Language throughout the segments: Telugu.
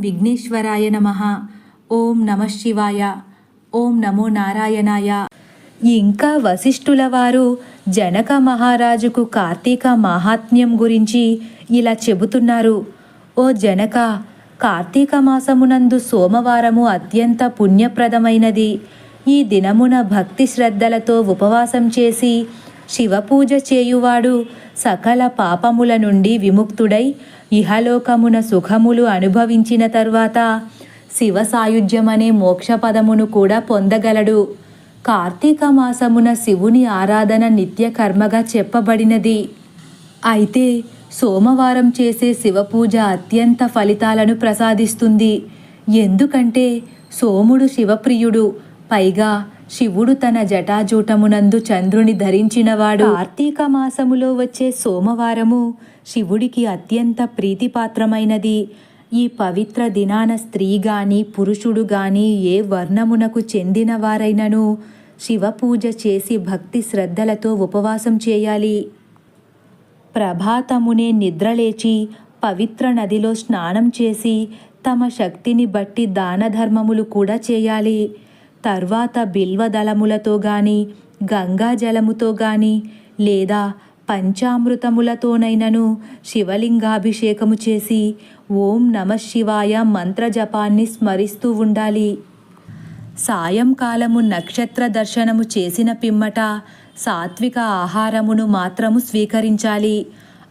విఘ్నేశ్వరాయ నమ. ఓం నమశివాయ ఓం నమో నారాయణాయ. ఇంకా వశిష్ఠుల వారు జనక మహారాజుకు కార్తీక మాహాత్మ్యం గురించి ఇలా చెబుతున్నారు. ఓ జనక కార్తీక మాసమునందు సోమవారము అత్యంత పుణ్యప్రదమైనది. ఈ దినమున భక్తి శ్రద్ధలతో ఉపవాసం చేసి శివపూజ చేయువాడు సకల పాపముల నుండి విముక్తుడై ఇహలోకమున సుఖములు అనుభవించిన తర్వాత శివ సాయుధ్యమనే మోక్షపదమును కూడా పొందగలడు. కార్తీక మాసమున శివుని ఆరాధన నిత్య కర్మగా చెప్పబడినది. అయితే సోమవారం చేసే శివపూజ అత్యంత ఫలితాలను ప్రసాదిస్తుంది. ఎందుకంటే సోముడు శివప్రియుడు పైగా శివుడు తన జటాజూటమునందు చంద్రుని ధరించినవాడు. కార్తీక మాసములో వచ్చే సోమవారము శివుడికి అత్యంత ప్రీతిపాత్రమైనది. ఈ పవిత్ర దినాన స్త్రీ గాని పురుషుడు గాని ఏ వర్ణమునకు చెందిన వారైనను శివపూజ చేసి భక్తి శ్రద్ధలతో ఉపవాసం చేయాలి. ప్రభాతమునే నిద్రలేచి పవిత్ర నదిలో స్నానం చేసి తమ శక్తిని బట్టి దాన ధర్మములు కూడా చేయాలి. తర్వాత బిల్వదళములతో గాని గంగా జలముతో గాని లేదా పంచామృతములతోనైనను శివలింగాభిషేకము చేసి ఓం నమ శివాయ మంత్రజపాన్ని స్మరిస్తూ ఉండాలి. సాయంకాలము నక్షత్ర దర్శనము చేసిన పిమ్మట సాత్విక ఆహారమును మాత్రము స్వీకరించాలి.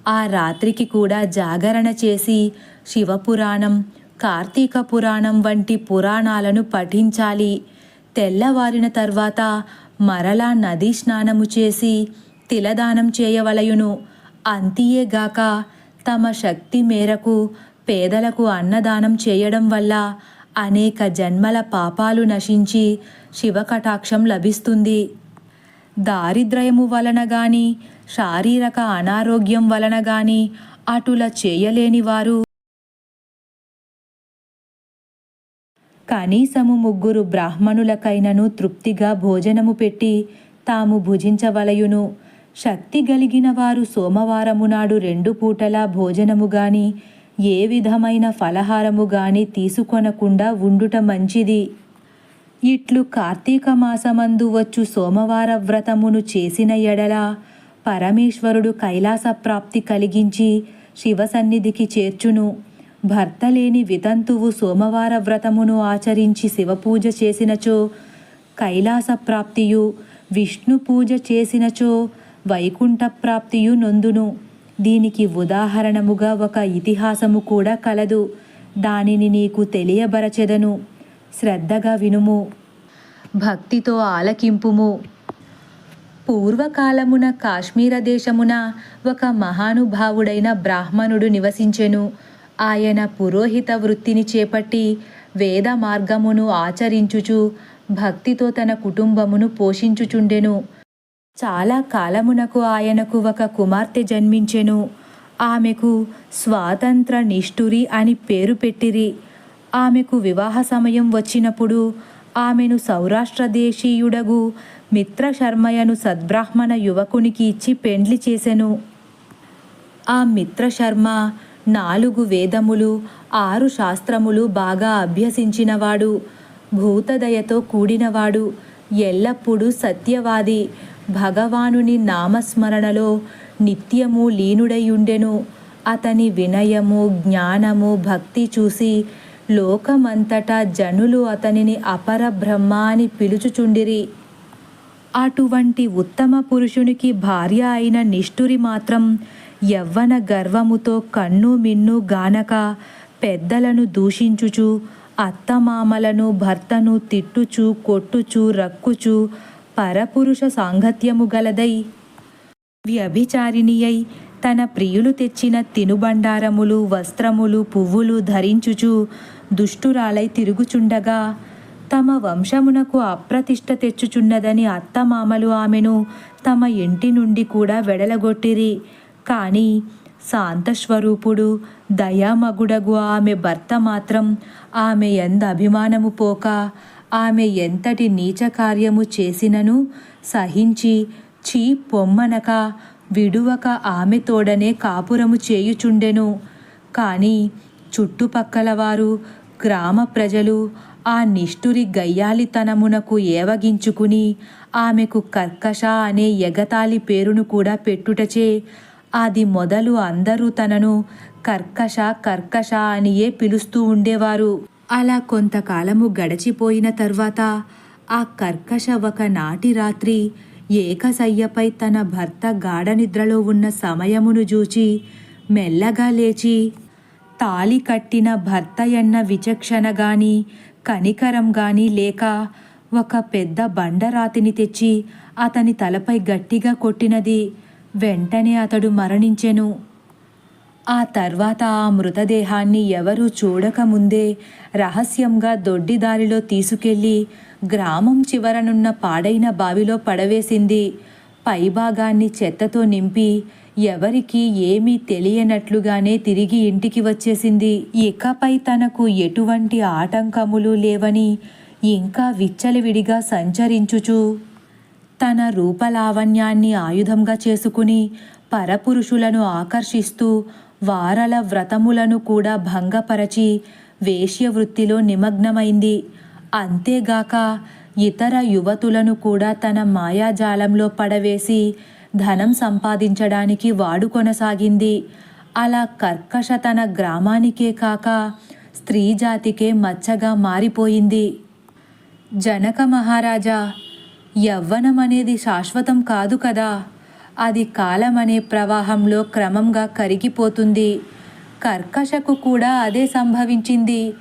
ఆ రాత్రికి కూడా జాగరణ చేసి శివపురాణం కార్తీక పురాణం వంటి పురాణాలను పఠించాలి. తెల్లవారిన తర్వాత మరలా నదీ స్నానము చేసి తిలదానం చేయవలయును. అంతియేగాక తమ శక్తి మేరకు పేదలకు అన్నదానం చేయడం వల్ల అనేక జన్మల పాపాలు నశించి శివకటాక్షం లభిస్తుంది. దారిద్ర్యము వలన గాని శారీరక అనారోగ్యం వలన గాని అటుల చేయలేని వారు కనీసము ముగ్గురు బ్రాహ్మణులకైనను తృప్తిగా భోజనము పెట్టి తాము భుజించవలయును. శక్తి గలిగిన వారు సోమవారము నాడు రెండు పూటలా భోజనము గాని ఏ విధమైన ఫలహారము గాని తీసుకొనకుండా ఉండుట మంచిది. ఇట్లు కార్తీక మాసమందు వచ్చు సోమవార వ్రతమును చేసిన ఎడల పరమేశ్వరుడు కైలాస ప్రాప్తి కలిగించి శివ సన్నిధికి చేర్చును. భర్త లేని వితంతువు సోమవార వ్రతమును ఆచరించి శివపూజ చేసినచో కైలాస ప్రాప్తియు విష్ణు పూజ చేసినచో వైకుంఠ ప్రాప్తియు నొందును. దీనికి ఉదాహరణముగా ఒక ఇతిహాసము కూడా కలదు. దానిని నీకు తెలియబరచెదను. శ్రద్ధగా వినుము. భక్తితో ఆలకింపుము. పూర్వకాలమున కాశ్మీర దేశమున ఒక మహానుభావుడైన బ్రాహ్మణుడు నివసించెను. ఆయన పురోహిత వృత్తిని చేపట్టి వేద మార్గమును ఆచరించుచు భక్తితో తన కుటుంబమును పోషించుచుండెను. చాలా కాలమునకు ఆయనకు ఒక కుమార్తె జన్మించెను. ఆమెకు స్వాతంత్ర నిష్ఠురి అని పేరు పెట్టిరి. ఆమెకు వివాహ సమయం వచ్చినప్పుడు ఆమెను సౌరాష్ట్ర దేశీయుడగు మిత్రశర్మయను సద్బ్రాహ్మణ యువకునికి ఇచ్చి పెండ్లి చేసెను. ఆ మిత్రశర్మ నాలుగు వేదములు ఆరు శాస్త్రములు బాగా అభ్యసించినవాడు భూతదయతో కూడినవాడు ఎల్లప్పుడూ సత్యవాది భగవానుని నామస్మరణలో నిత్యము లీనుడయుండెను. అతని వినయము జ్ఞానము భక్తి చూసి లోకమంతటా జనులు అతనిని అపరబ్రహ్మ అని పిలుచుచుండిరి. అటువంటి ఉత్తమ పురుషునికి భార్య అయిన నిష్ఠురి మాత్రం యవ్వన గర్వముతో కన్ను మిన్ను గానక పెద్దలను దూషించుచు అత్తమామలను భర్తను తిట్టుచు కొట్టుచు రక్కుచు పరపురుష సాంగత్యము గలదై. వ్యభిచారిణియై తన ప్రియులు తెచ్చిన తినుబండారములు వస్త్రములు పువ్వులు ధరించుచు దుష్టురాలై తిరుగుచుండగా తమ వంశమునకు అప్రతిష్ట తెచ్చుచున్నదని అత్తమామలు ఆమెను తమ ఇంటి నుండి కూడా వెడలగొట్టిరి. కానీ శాంతస్వరూపుడు దయామగుడగు ఆమె భర్త మాత్రం ఆమె ఎంత అభిమానము పోక ఆమె ఎంతటి నీచ కార్యము చేసినను సహించి చీ పొమ్మనక విడువక ఆమె తోడనే కాపురము చేయుచుండెను. కానీ చుట్టుపక్కల వారు గ్రామ ప్రజలు ఆ నిష్ఠురి గయ్యాలితనమునకు ఏవగించుకుని ఆమెకు కర్కశ అనే ఎగతాళి పేరును కూడా పెట్టుటచే అది మొదలు అందరూ తనను కర్కశ కర్కశ అనియే పిలుస్తూ ఉండేవారు. అలా కొంతకాలము గడిచిపోయిన తర్వాత ఆ కర్కశ ఒక నాటి రాత్రి ఏకశయ్యపై తన భర్త గాఢనిద్రలో ఉన్న సమయమును చూచి మెల్లగా లేచి తాళి కట్టిన భర్త ఎన్న విచక్షణ గాని కనికరం గాని లేక ఒక పెద్ద బండరాతిని తెచ్చి అతని తలపై గట్టిగా కొట్టినది. వెంటనే అతడు మరణించెను. ఆ తర్వాత ఆ మృతదేహాన్ని ఎవరూ చూడకముందే రహస్యంగా దొడ్డిదారిలో తీసుకెళ్ళి గ్రామం చివరనున్న పాడైన బావిలో పడవేసింది. పైభాగాన్ని చెత్తతో నింపి ఎవరికీ ఏమీ తెలియనట్లుగానే తిరిగి ఇంటికి వచ్చేసింది. ఇకపై తనకు ఎటువంటి ఆటంకములు లేవని ఇంకా విచ్చలవిడిగా సంచరించుచు తన రూపలావణ్యాన్ని ఆయుధంగా చేసుకుని పరపురుషులను ఆకర్షిస్తూ వారల వ్రతములను కూడా భంగపరచి వేశ్యవృత్తిలో నిమగ్నమైంది. అంతేగాక ఇతర యువతులను కూడా తన మాయాజాలంలో పడవేసి ధనం సంపాదించడానికి వాడుకొనసాగింది అలా కర్కశ తన గ్రామానికే కాక స్త్రీ జాతికే మచ్చగా మారిపోయింది. జనక మహారాజా యవ్వనం అనేది శాశ్వతం కాదు కదా. అది కాలం అనే ప్రవాహంలో క్రమంగా కరిగిపోతుంది. కర్కశకు కూడా అదే సంభవించింది.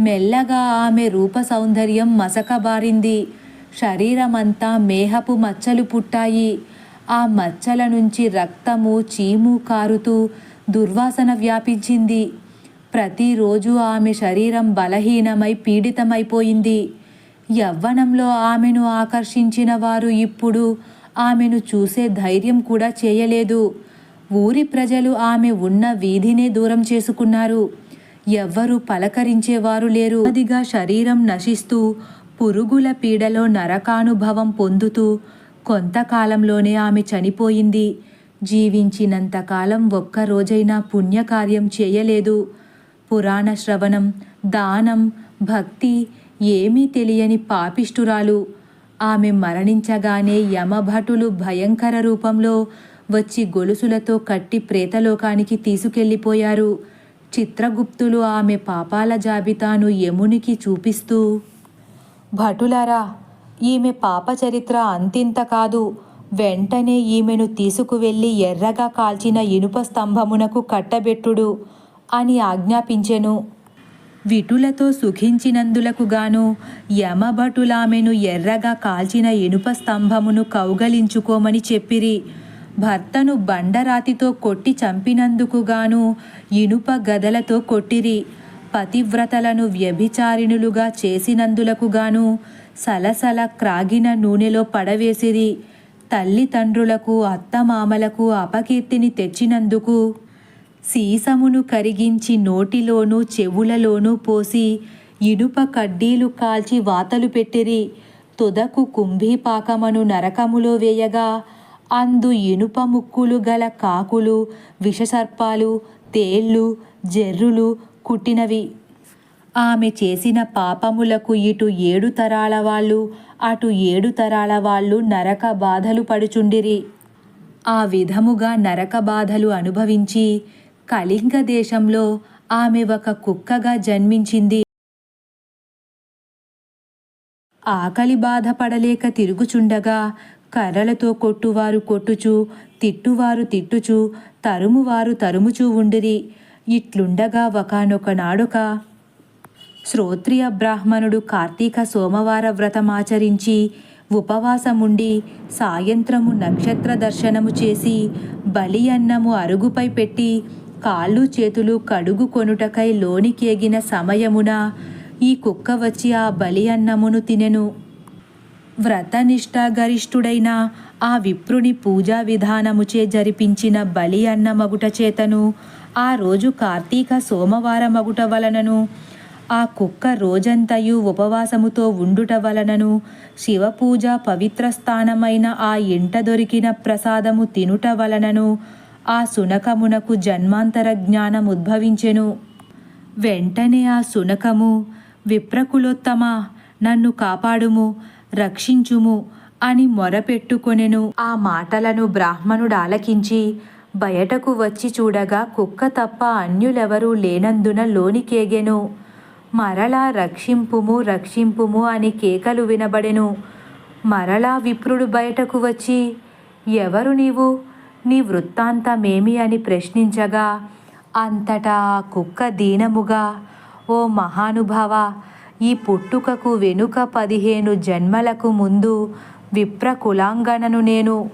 మెల్లగా ఆమె రూప సౌందర్యం మసకబారింది. శరీరమంతా మేహపు మచ్చలు పుట్టాయి. ఆ మచ్చల నుంచి రక్తము చీము కారుతూ దుర్వాసన వ్యాపించింది. ప్రతిరోజు ఆమె శరీరం బలహీనమై పీడితమైపోయింది. యవ్వనంలో ఆమెను ఆకర్షించిన వారు ఇప్పుడు ఆమెను చూసే ధైర్యం కూడా చేయలేదు. ఊరి ప్రజలు ఆమె ఉన్న వీధినే దూరం చేసుకున్నారు. ఎవ్వరూ పలకరించేవారు లేరు. అదిగా శరీరం నశిస్తూ పురుగుల పీడలో నరకానుభవం పొందుతూ కొంతకాలంలోనే ఆమె చనిపోయింది. జీవించినంతకాలం ఒక్క రోజైనా పుణ్యకార్యం చేయలేదు. పురాణ శ్రవణం దానం భక్తి ఏమీ తెలియని పాపిష్టురాలు. ఆమె మరణించగానే యమభటులు భయంకర రూపంలో వచ్చి గొలుసులతో కట్టి ప్రేతలోకానికి తీసుకెళ్ళిపోయారు. చిత్రగుప్తులు ఆమె పాపాల జాబితాను యమునికి చూపిస్తూ భటులారా ఈమె పాప చరిత్ర అంతింత కాదు. వెంటనే ఈమెను తీసుకువెళ్ళి ఎర్రగా కాల్చిన ఇనుప స్తంభమునకు కట్టబెట్టుడు అని ఆజ్ఞాపించెను. విటులతో సుఖించినందులకు గాను యమభటులామెను ఎర్రగా కాల్చిన ఇనుప స్తంభమును కౌగలించుకోమని చెప్పిరి. భర్తను బండరాతితో కొట్టి చంపినందుకు గాను ఇనుప గదలతో కొట్టిరి. పతివ్రతలను వ్యభిచారిణులుగా చేసినందులకు గాను సలసల క్రాగిన నూనెలో పడవేసిరి. తల్లిదండ్రులకు అత్తమామలకు అపకీర్తిని తెచ్చినందుకు సీసమును కరిగించి నోటిలోనూ చెవులలోనూ పోసి ఇనుప కడ్డీలు కాల్చి వాతలు పెట్టిరి. తుదకు కుంభీపాకమను నరకములో వేయగా అందు ఇనుప ముక్కులు గల కాకులు విషసర్పాలు తేళ్ళు జెర్రులు కుట్టినవి. ఆమె చేసిన పాపములకు ఇటు ఏడు తరాల వాళ్ళు అటు ఏడు తరాల వాళ్ళు నరక బాధలు పడుచుండిరి. ఆ విధముగా నరక బాధలు అనుభవించి కళింగ దేశంలో ఆమె ఒక కుక్కగా జన్మించింది. ఆకలి బాధపడలేక తిరుగుచుండగా కర్రలతో కొట్టువారు కొట్టుచు తిట్టువారు తిట్టుచు తరుమువారు తరుముచూ ఉండిరి. ఇట్లుండగా ఒకనొకనాడొక శ్రోత్రియ బ్రాహ్మణుడు కార్తీక సోమవార వ్రతమాచరించి ఉపవాసముండి సాయంత్రము నక్షత్ర దర్శనము చేసి బలి అన్నము అరుగుపై పెట్టి కాళ్ళు చేతులు కడుగు కొనుటకై లోనికేగిన సమయమున ఈ కుక్క వచ్చి ఆ బలి అన్నమును తినెను. వ్రతనిష్టాగరిష్ఠుడైన ఆ విప్రుని పూజా విధానముచే జరిపించిన బలి అన్న మగుట చేతను ఆ రోజు కార్తీక సోమవార మగుట వలనను ఆ కుక్క రోజంతయు ఉపవాసముతో ఉండుట వలనను శివపూజ పవిత్ర స్థానమైన ఆ ఇంట దొరికిన ప్రసాదము తినుట వలనను ఆ శునకమునకు జన్మాంతర జ్ఞానం ఉద్భవించెను. వెంటనే ఆ శునకము విప్రకులోత్తమ నన్ను కాపాడుము రక్షించుము అని మొరపెట్టుకొనెను. ఆ మాటలను బ్రాహ్మణుడు ఆలకించి బయటకు వచ్చి చూడగా కుక్క తప్ప అన్యులెవరూ లేనందున లోనికేగెను. మరలా రక్షింపుము రక్షింపుము అని కేకలు వినబడెను. మరలా విప్రుడు బయటకు వచ్చి ఎవరు నీవు? నీ వృత్తాంతమేమి అని ప్రశ్నించగా అంతటా కుక్క దీనముగా ఓ మహానుభావ ఈ పుట్టుకకు వెనుక పదిహేను జన్మలకు ముందు విప్రకులాంగణను నేను.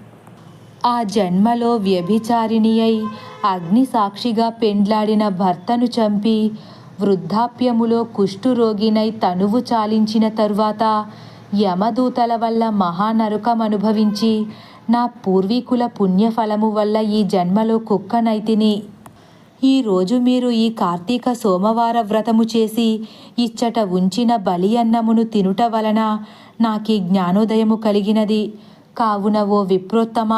ఆ జన్మలో వ్యభిచారిణి అయి అగ్ని సాక్షిగా పెండ్లాడిన భర్తను చంపి వృద్ధాప్యములో కుష్ఠురోగినై తనువు చాలించిన తరువాత యమదూతల వల్ల మహానరకం అనుభవించి నా పూర్వీకుల పుణ్యఫలము వల్ల ఈ జన్మలో కుక్కనైతిని ఈరోజు మీరు ఈ కార్తీక సోమవార వ్రతము చేసి ఇచ్చట ఉంచిన బలి అన్నమును తినుట వలన నాకీ జ్ఞానోదయము కలిగినది. కావున ఓ విప్రోత్తమ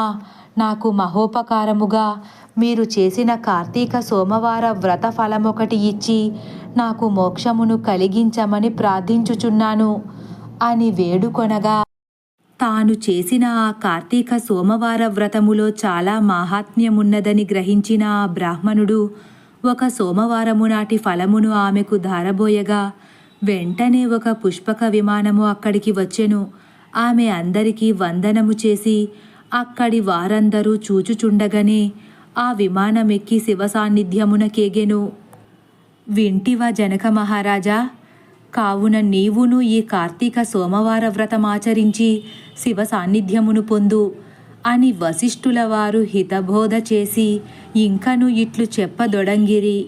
నాకు మహోపకారముగా మీరు చేసిన కార్తీక సోమవార వ్రత ఫలమొకటి ఇచ్చి నాకు మోక్షమును కలిగించమని ప్రార్థించుచున్నాను అని వేడుకొనగా తాను చేసిన ఆ కార్తీక సోమవార వ్రతములో చాలా మాహాత్మ్యమున్నదని గ్రహించిన ఆ బ్రాహ్మణుడు ఒక సోమవారము నాటి ఫలమును ఆమెకు ధారబోయగా వెంటనే ఒక పుష్పక విమానము అక్కడికి వచ్చెను. ఆమె అందరికీ వందనము చేసి అక్కడి వారందరూ చూచుచుండగానే ఆ విమానమెక్కి శివ సాన్నిధ్యమునకేగెను వింటివా జనక మహారాజా కావున నీవును ఈ కార్తీక సోమవార వ్రతమాచరించి శివ సాన్నిధ్యమును పొందు. అని వశిష్ఠుల వారు హితబోధ చేసి ఇంకను ఇట్లు చెప్పదొడంగిరి.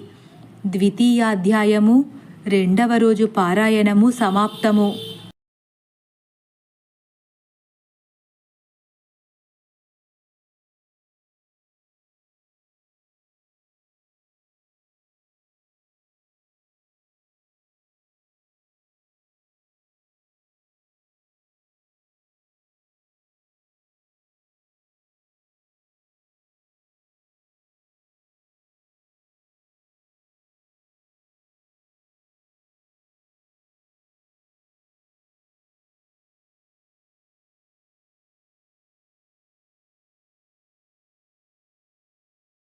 ద్వితీయాధ్యాయము రెండవ రోజు పారాయణము సమాప్తము.